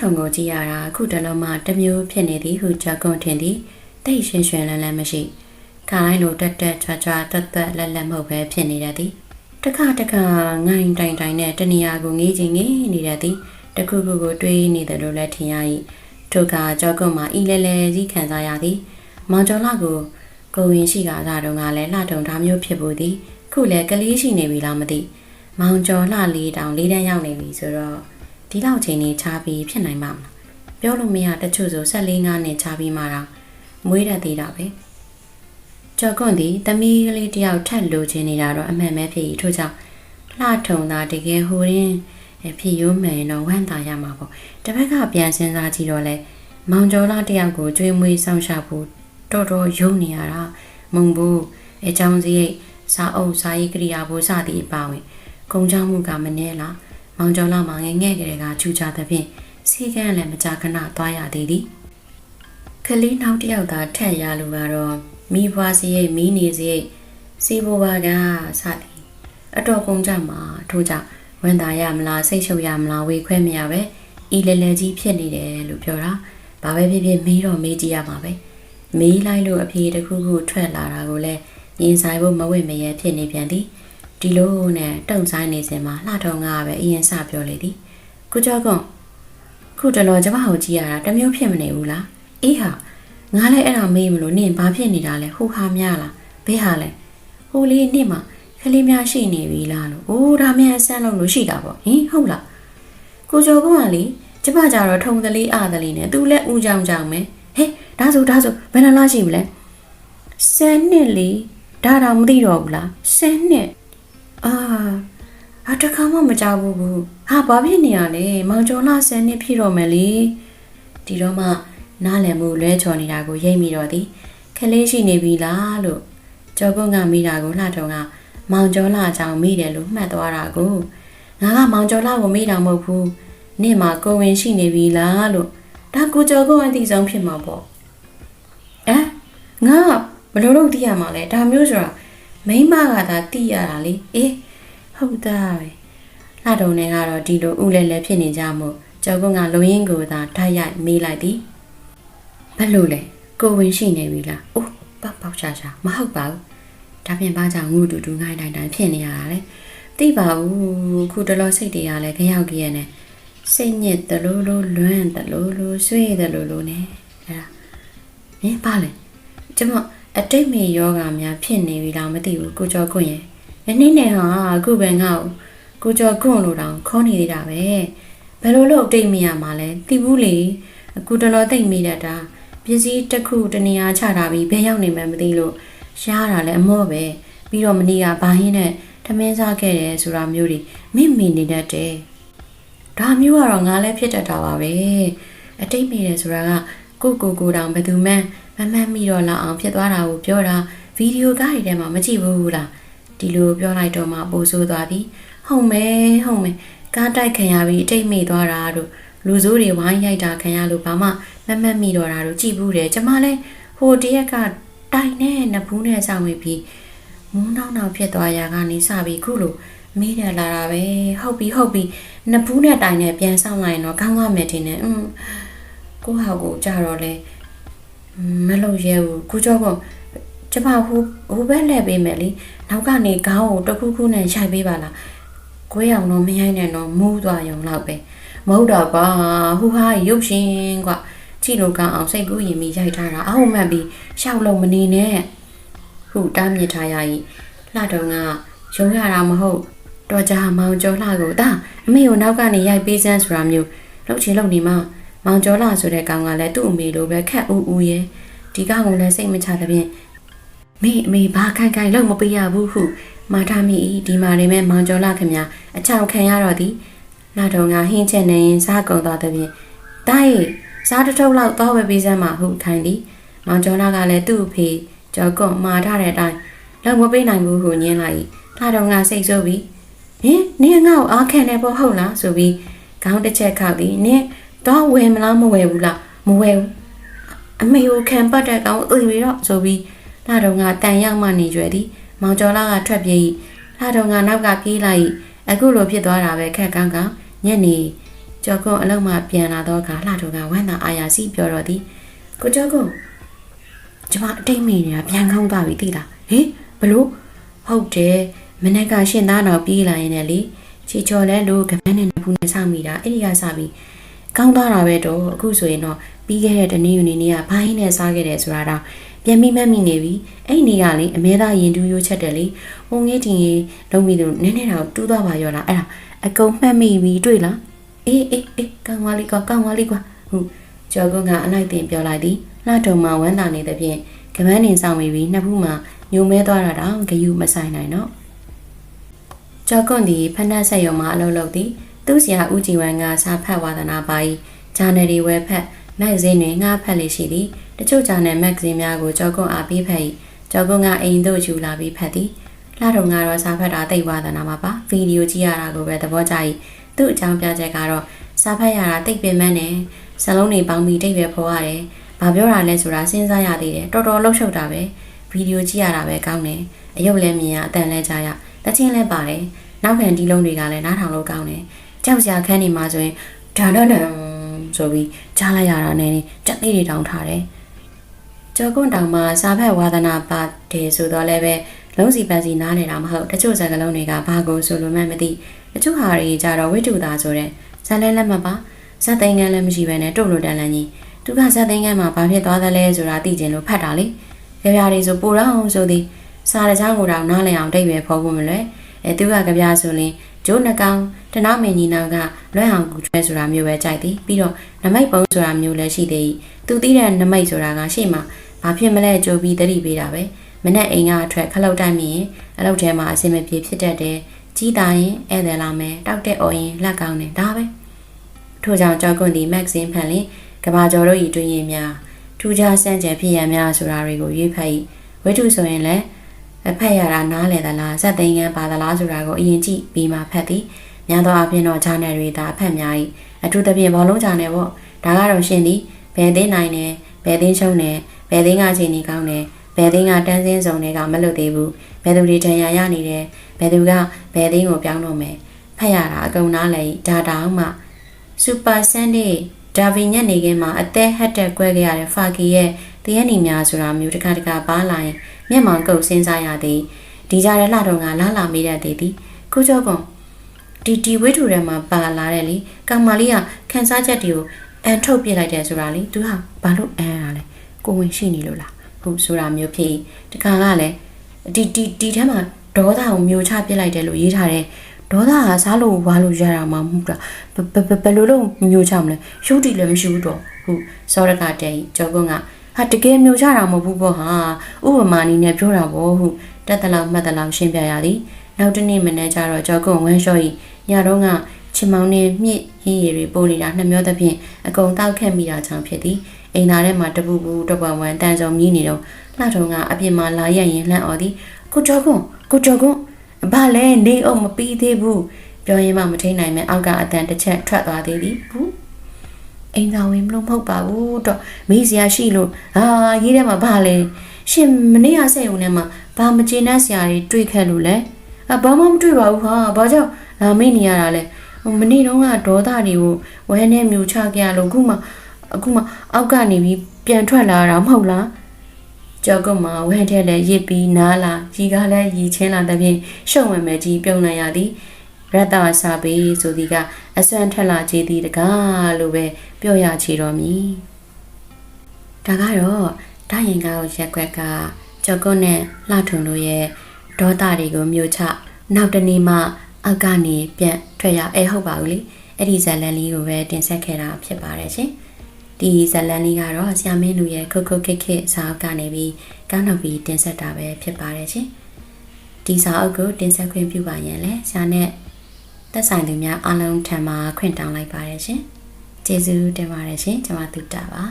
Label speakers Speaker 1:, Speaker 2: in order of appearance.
Speaker 1: ထုံကိုကြည့်ရတာအခုတလုံးမှတစ်မျိုးဖြစ်နေသည်ဟုကြောက်ကွန်ထင်သည်တိတ်ရှင်းရှင်းလန်းလန်းမရှိခါတိုင်းလိုတက်တက်ချွာချွာတက်တက်လက်လက်မဟုတ်ပဲဖြစ်နေတတ်သည်တခါတခါငိုင်းတိုင်တိုင်နဲ့တနေရာကိုငေးချင်ငေးနေတတ်သည်တခုခုကိုတွေးနေတယ်လို့လည်းထင်ရ၏ထိုကကြောက်ကွန်မှာဤလဲလဲကြီးခံစားရသည်မောင်ကျော်လာကိုကိုဝင်ရှိကစားတော့ကလည်းလှထုံထားမျိုးဖြစ်ဖို့သည်ခုလည်းကလေးရှိနေပြီလားမသိမောင်ကျော်လှလေးတောင်လေးတန်းရောက်နေပြီဆိုတော့ ဒီလောက်ချိန်နေချပြီးဖြစ်နိုင်မှာမလားပြောလို့မရတချို့ဆိုဆက်လေးငါးနဲ့ချပြီးမှတော့မွေးတတ်သေးတာပဲကြော်ကွန်ဒီသမီးကလေးတယောက်ထက်လိုချင်နေတာတော့အမှန်ပဲဖြစ်၏ထို့ကြောင့်လှထုံတာတကယ်ဟိုရင်းအဖြစ်ရိုးမှန်တော့ဝမ်းသာရမှာပေါ့တစ်ဖက်ကပြန်စဉ်းစားကြည့်တော့လဲမောင်ကျော်လာတယောက်ကိုကြွေးမွေးဆောင်ရှာဖို့တော်တော်ယုံနေရတာမုံဘူးအချောင်းစရိတ်စာအုပ်စာရေးကိရိယာဘိုးစသည်အပါဝင် ကုံချောင်းမှုကမနှဲလား မောင်ကျော်လာမှာငယ်ငယ်ကလေးကချူချသဖြင့်စီကန်းလည်းမကြာခဏသွားရသေးသည်ကလေးနောက်တစ်ယောက်သာထက်ရလူကတော့မိဘွားစရိတ်မိနေစရိတ်စီဘိုးဘာကစသည်အတော်ကုန်ကြမှာထို့ကြောင့်ဝန်တာရမလားစိတ်ရှုပ်ရမလားဝေခွဲမရပဲဤလဲလဲကြီးဖြစ်နေတယ်လို့ပြောတာဘာပဲဖြစ်ဖြစ်မေးတော့မေးကြည့်ရမှာပဲမေးလိုက်လို့အဖြေတစ်ခုခုထွက်လာတာကိုလည်းရင်ဆိုင်ဖို့မဝင့်မရဲဖြစ်နေပြန်သည် ဒီလိုနဲ့တုံဆိုင်နေစင်မှာလှထုံကပဲအရင်စပြောလေသည်ကုကြောကွန်ခုတလောကျမကိုကြည့်ရတာတစ်မျိုးဖြစ်မနေဘူးလားအေးဟာငါလည်းအဲ့ဒါမေးမလို့နင်ဘာဖြစ်နေတာလဲဟိုဟာများလားဘဲဟာလဲဟိုလေးနှစ်မှာကလေးများရှိနေပြီလားလို့အိုးဒါမြန်အဆန်းလုံးလို့ရှိတာပေါ့ဟင်ဟုတ်လားကိုကျော်ကွန်ကလေကျမကြတော့ထုံသလေးအသလေးနဲ့သူလည်းဦးကြောင်ကြောင်ပဲဟဲ့ဒါဆိုဒါဆိုဘယ်နှလားရှိမလဲဆယ်နှစ်လေဒါတော့မသိတော့ဘူးလားဆယ်နှစ် အာအတခါမှမကြောက်ဘူးဘူးဟာဘာဖြစ်နေရလဲမောင်ကျော်လာဆယ်နှစ်ဖြစ်တော့မယ်လေဒီတော့မှနားလည်မှုလွဲချော်နေတာကိုရိပ်မိတော့သည်ခလေးရှိနေပြီလားလို့ကျော်ကုန်းကမိတာကိုလှထုံကမောင်ကျော်လာကြောင်မိတယ်လို့မှတ်သွားတာကိုငါကမောင်ကျော်လာကိုမိတာမဟုတ်ဘူးနေ့မှာကိုဝင်ရှိနေပြီလားလို့ဒါကိုကျော်ကုန်းအသိဆုံးဖြစ်မှာပေါ့အဲငါကဘယ်လိုလုပ်သိရမှာလဲဒါမျိုးဆိုတာ မိန်းမကသာတိရတာလေအေးဟုတ်သားပဲလှတုံနေကတော့ဒီလိုဥလဲလဲဖြစ်နေကြမို့ကျော်ကုန်းကလုံရင်းကိုသာထားရိုက်မေးလိုက်သည်ဘယ်လိုလဲကိုဝင်ရှိနေပြီလားအိုးပေါက်ပေါက်ချာချာမဟုတ်ပါဘူးဒါပြင်ဘာကြောင့်ငုတူတူငိုင်းတိုင်းတိုင်းဖြစ်နေရတာလဲသိပါဘူးခုတလောစိတ်တွေကလည်းခရောက်ကြီးရဲ့နဲ့စိတ်ညစ်တလို့လို့လွမ်းတလို့လို့ဆွေးတလို့လို့ ਨੇ အဲ့ဒါမင်းပါလေကျမ အတိတ်မေယောဂများဖြစ်နေပြီလားမသိဘူးကိုကျော်ကွန့်ရဲ့အနည်းနဲ့ဟာအခုပဲငါ့ကိုကိုကျော်ကွန့်လို့တောင်ခေါ်နေသေးတာပဲဘယ်လိုလုပ်အတိတ်မေရမှာလဲသိဘူးလေအခုတလောတိတ်မိတတ်တာပစ္စည်းတစ်ခုတနေရာချတာပြီးဘယ်ရောက်နေမှန်းမသိလို့ရှားတာလည်းအမော့ပဲပြီးတော့မနေ့ကဘာဟင်းနဲ့ထမင်းစားခဲ့တယ်ဆိုတာမျိုးတွေမိမိနေတတ်တယ်ဒါမျိုးကတော့ငါလည်းဖြစ်တတ်တာပါပဲအတိတ်မိတယ်ဆိုတာကကိုကိုကိုတောင်ဘယ်သူမှန်း မမှန်မိတော့လောက်အောင်ဖြစ်သွားတာကိုပြောတာဗီဒီယိုကားတွေထဲမှာမကြည့်ဘူးလားဒီလိုပြောလိုက်တော့မှပိုဆိုးသွားသည်ဟုတ်မယ်ဟုတ်မယ်ကားတိုက်ခံရပြီးအတိတ်မိသွားတာတို့လူစိုးတွေဝိုင်းရိုက်တာခံရလို့ဘာမှမမှတ်မိတော့တာတို့ကြည့်ဘူးတယ်ကျမလည်းဟိုတရက်ကတိုင်နဲ့နဘူးနဲ့ဆောင်ဝင်ပြီးမူးနောက်နောက်ဖြစ်သွားရာကနေစပြီးခုလိုမေးတယ်လာတာပဲဟုတ်ပြီဟုတ်ပြီနဘူးနဲ့တိုင်နဲ့ပြန်ဆောင်လိုက်ရင်တော့ကောင်းသွားမယ်ထင်တယ်อืมကိုဟာကိုကြတော့လဲ မလုပ်ရဲဘူးကိုကျော်ကကျမဟိုဟိုဘက်လှည့်ပေးမယ်လीနောက်ကနေခေါင်းကိုတစ်ခုခုနဲ့ရိုက်ပေးပါလားကိုရအောင်တော့မရိုက်နဲ့တော့မူးသွားရုံလောက်ပဲမဟုတ်တော့ကွာဟူဟာရုပ်ရှင်ကွာကြည့်လို့ကောင်းအောင်စိတ်ကူးရင်ပြီးရိုက်ထားတာအဟုတ်မှန်ပြီးရှောက်လို့မနေနဲ့ဟုတားမြစ်ထားရည်လှတုံကရုံရတာမဟုတ်တော့ကြာမောင်ကျော်လှကိုတာအမေကိုနောက်ကနေရိုက်ပေးစမ်းဆိုတာမျိုးလှုပ်ချင်လှုပ်နေမှ မောင်ကျော်လာဆိုတဲ့ကောင်ကလည်းသူ့အမေလိုပဲခက်ဦးဦးရဲ့ဒီကောင်ကလည်းစိတ်မချတဲ့ဖြင့်မေအမေဘာခိုင်ခိုင်လောက်မပေးရဘူးဟုမာထားမိ၏ဒီမာနေမဲ့မောင်ကျော်လာခင်ဗျာအချောင်ခံရတော့သည်လာတော်ကဟင်းချက်နေရင်စားကုန်သွားတဲ့ဖြင့်တားရီစားတစ်ထုပ်လောက်တော့ပဲပေးစမ်းပါဟုခိုင်သည်မောင်ကျော်လာကလည်းသူ့အဖေကျော်ကွန်မာထားတဲ့အတိုင်းလောက်မပေးနိုင်ဘူးဟုညင်းလိုက်၏လာတော်ကစိတ်ဆိုးပြီးဟင်နင်ငါ့ကိုအားခံနေဖို့ဟုတ်လားဆိုပြီးခေါင်းတစ်ချက်ခောက်ပြီးနင် တော့ဝယ်မလားမဝယ်ဘူးလားမဝယ်ဘူးအမေကိုခံပတ်တဲ့ကောင်သိပြီတော့ဆိုပြီးလာတော့ငါတန်ရောက်မှနေကြွယ်သည်မောင်ကျော်လာကထွက်ပြေး၏လာတော့ငါနောက်ကပြေးလိုက်၏အခုလိုဖြစ်သွားတာပဲခက်ကောင်းကောင်းညနေကျော်ကွန်းအလုံးမှပြန်လာတော့ကလှတော်ကဝမ်းသာအာရစီပြောတော့သည်ကိုကျော်ကွန်းကျမအတိတ်မိနေတာပြန်ကောင်းသွားပြီသိလားဟင်ဘလို့ဟုတ်တယ်မနေ့ကရှင်သားတော်ပြေးလာရင်လည်းလေချီချော်လဲလို့ကမန်းနဲ့နဖူးနဲ့ဆောက်မိတာအဲ့ဒီကစပြီး ကောင်းသွားတာပဲတော့အခုဆိုရင်တော့ပြီးခဲ့တဲ့တနေ့ယူနေနေ့ကဘိုင်းနဲ့စားခဲ့တယ်ဆိုတာတော့ပြန်ပြီးမှတ်မိနေပြီအဲ့ဒီနေ့ကလေအမဲသားရင်တူးရိုးချက်တယ်လေဟိုငင်းတင်ကြီးလုံးပြီးတော့နည်းနည်းတော့တူးသွားပါရောလားအဲ့ဒါအကုန်မှတ်မိပြီတွေ့လားအေးအေးအေးကောင်းပါလိကွာကောင်းပါလိကွာဟုတ်ကျော်ကွန်းကအလိုက်တင်ပြောလိုက်သည်လှထုံမှဝမ်းသာနေသဖြင့်ကမန်းနေဆောင်မိပြီးနှစ်ဖူးမှညုံမဲသွားတာတော့ဂယုမဆိုင်နိုင်တော့ကျော်ကွန်းသည်ဖဏတ်ဆက်ရုံမှာအလုပ်လုပ်သည် သူ့ဆရာဦးကြည်ဝမ်းကစာဖတ်ဝါသနာပါ၏ဂျာနယ်တွေဝယ်ဖက်မဂ္ဂဇင်းတွေငှားဖက်လေရှိသည်တချို့ဂျာနယ်မဂ္ဂဇင်းများကိုကျော်ကွန်းအားပေးဖက်၏ကျော်ကွန်းကအိမ်သို့ယူလာပြီးဖတ်သည်လှထုံကတော့စာဖတ်တာသိဝါသနာမှာပါဗီဒီယိုကြည့်ရတာကိုပဲသဘောကျ၏သူ့အကြောင်းပြချက်ကတော့စာဖတ်ရတာတိတ်ပင်မန်းနဲ့စလုံးတွေပေါင်းပြီးတိတ်ပဲဖော်ရတယ်။ဘာပြောတာလဲဆိုတာစဉ်းစားရသေးတယ်။တော်တော်လှုပ်ရှုပ်တာပဲ။ဗီဒီယိုကြည့်ရတာပဲကောင်းတယ်။အယုတ်လည်းမြင်ရအတန်လည်းကြားရ။တချင်းလည်းပါတယ်။နောက်ခံဒီလုံးတွေကလည်းနားထောင်လို့ကောင်းတယ်။ ကြောက်စရာခန်းနေမှာဆိုရင်ဒါဒဒန်ဆိုပြီးကြားလိုက်ရတာနဲ့တက်သေးတွေတောင်းထားတယ်။ကျော်ကွန်းတောင်မှာစာဖတ်ဝါသနာပါတယ်ဆိုတော့လည်းပဲလုံးစီပန်းစီနားနေတာမဟုတ်တချို့စကားလုံးတွေကဘာကိုဆိုလို့မှမသိတချို့ဟာတွေကြတော့ဝိတုသားဆိုတဲ့ဇာလဲလက်မှတ်ပါဇက်သိန်းကန်းလည်းမရှိဘဲနဲ့တုတ်လို့တန်လန်းကြီးသူကဇက်သိန်းကန်းမှာဘာဖြစ်သွားသလဲဆိုတာသိကျင်လို့ဖတ်တာလေကြပြားတွေဆိုပိုတော့ဆိုသည်စာတကြားကိုတော့နားလည်အောင်တိတ်ပဲဖော်ဖို့မလွယ်အဲသူကကြပြားဆိုရင် ဂျိုးနှကောင်တနာမင်းကြီးနောက်ကလွှဲအောင်ကူကျွဲဆိုတာမျိုးပဲကြိုက်သည်ပြီးတော့နမိတ်ပုံဆိုတာမျိုးလည်းရှိသေး၏သူသိတဲ့နမိတ်ဆိုတာကရှေ့မှာဘာဖြစ်မလဲကြိုးပြီးတတိပေးတာပဲမနဲ့အိမ်ကအထွက်ခလုတ်တိုက်မိရင်အလုပ်ထဲမှာအဆင်မပြေဖြစ်တတ်တယ်ကြီးတာရင်ဧည့်သည်လာမယ်တောက်တဲ့အော်ရင်လက်ကောင်းတယ်ဒါပဲထို့ကြောင့်ကြောက်ကွန်ဒီမက်ဂဇင်းဖန်လင်ကဘာကျော်တို့ဤတွင်ရင်များထူးခြားစံကြယ်ဖြစ်ရများဆိုတာတွေကိုရွေးဖက်၏ဝိတုဆိုရင်လည်း အဖက်ရတာနားလေသလားဇက်သိန်းကန်းပါသလားဆိုတာကိုအရင်ကြည့်ပြီးမှဖတ်သည်များသောအားဖြင့်တော့ဂျာနယ်တွေသာအဖက်များ၏အထူးသဖြင့်ဘောလုံးဂျာနယ်ပေါ့ဒါကတော့ရှင်းသည်ဘယ်သိနိုင်တယ်ဘယ်သိရှုံးတယ်ဘယ်သိကချိန်ကြီးကောင်းတယ်ဘယ်သိကတန်းစင်းစုံတွေကမလွတ်သေးဘူးဘယ်သူတွေထံရရနေတယ်ဘယ်သူကဘယ်သိကိုပြောင်းတော့မယ်ဖတ်ရတာအကုန်နားလည်ဒါတောင်မှစူပါဆန် ဒေးဒါဗီညက်နေခင်းမှာအသက်ဟက်တက်ကွဲခဲ့ရတဲ့ဖာကီရဲ့တရက်နေများဆိုတာမျိုးတစ်ခါတခါပါလာရင်မျက်မှောင်ကုတ်စဉ်းစားရသည်ဒီကြတဲ့လှတော့ငါလာလာမေးတတ်သေးသည်ကိုကျော်ကွန်ဒီဒီဝိထုထဲမှာပါလာတဲ့လေကောင်မလေးကခန်းစားချက်တွေကိုအန်ထုတ်ပြလိုက်တယ်ဆိုတာလေသူဟာဘာလို့အန်ရလဲကိုဝင်ရှိနေလို့လားဟုတ်ဆိုတာမျိုးဖြစ်တခါကလည်းဒီဒီဒီထဲမှာဒေါသကိုမျိုးချပြလိုက်တယ်လို့ရေးထားတယ် ဒေါသကစားလို့ဝါလို့ရတာမှမဟုတ်တာဘယ်လိုလုပ်မျိုးချမလဲရှုပ်တီလည်းမရှိဘူးတော့ဟုတ်စောရကတဲ့ကျော်ကွန်းကဟာတကယ်မျိုးချတာမဟုတ်ဘူးပေါ့ဟာဥပမာနည်းနဲ့ပြောတာပေါ့ဟုတ်တက်တလောက်မှတ်တလောက်ရှင်းပြရသည်နောက်တနေ့မနေ့ကျတော့ကျော်ကွန်းဝမ်းလျှော့ဤညတော့ကချင်မောင်းနဲ့မြင့်ရင်းရည်တွေပို့နေတာနှမျောသဖြင့်အကုန်တောက်ခက်မိတာကြောင့်ဖြစ်သည်အိမ်သားထဲမှာတပူပူတပွားဝမ်းတန်စုံမြည်နေတော့လှထုံကအပြင်မှာလာရရင်လှန့်អော်သည်ကိုကျော်ကွန်းကိုကျော်ကွန်း ဘာလဲနေအောင်မပြီးသေးဘူးပြောရင်မှမထိန်နိုင်မဲ့အောက်ကအတန်တစ်ချက်ထွက်သွားသေးသည်ဘူးအိမ်သာဝင်မလို့မဟုတ်ပါဘူးတော့မေးစရာရှိလို့ဟာရေးထဲမှာဘာလဲရှင်မနေ့ကစိတ်ုံထဲမှာဘာမကျေနပ်စရာတွေတွေ့ခဲ့လို့လဲအဘာမှမတွေ့ပါဘူးဟာဘာကြောင့်လာမေးနေရတာလဲမနေ့တုန်းကဒေါသတွေကိုဝဲနဲ့မြူချကြရလို့အခုမှအခုမှအောက်ကနေပြီးပြန်ထွက်လာတာမဟုတ်လား ကြောက်ကမှဝဲထဲလည်းရစ်ပြီးနားလာရီကားလည်းရီချင်းလာတဲ့ဖြင့်ရှုံဝင်မဲ့ကြီးပြုံးနိုင်ရသည်ရတ္တစာပေဆိုသည်ကအစွမ်းထက်လာခြင်းသည်တကားလို့ပဲပြောရချေတော်မူဒါကတော့ဒရင်ကောက်ရက်ွက်ကကြောက်ကွနဲ့လှထုံတို့ရဲ့ဒေါသတွေကိုမျိုးချနောက်တနေ့မှအောက်ကနေပြန်ထွက်ရအဲဟုတ်ပါဘူးလေအဲ့ဒီဇက်လန်လေးကိုပဲတင်ဆက်ခဲ့တာဖြစ်ပါတယ်ရှင် ဒီဇက်လန်လေးကတော့ဆ iam မင်းလူရဲ့ခုတ်ခုတ်ခစ်ခစ်စာအုပ်ကနေပြီးကောင်းတော့ပြီးတင်ဆက်တာပဲဖြစ်ပါတယ်ရှင်ဒီစာအုပ်ကိုတင်ဆက်ခွင့်ပြုပါရင်လည်းဆရာနဲ့သက်ဆိုင်သူများအားလုံးထံမှာခွင့်တောင်းလိုက်ပါတယ်ရှင်ကျေးဇူးတင်ပါတယ်ရှင်ကျွန်မသူတာပါ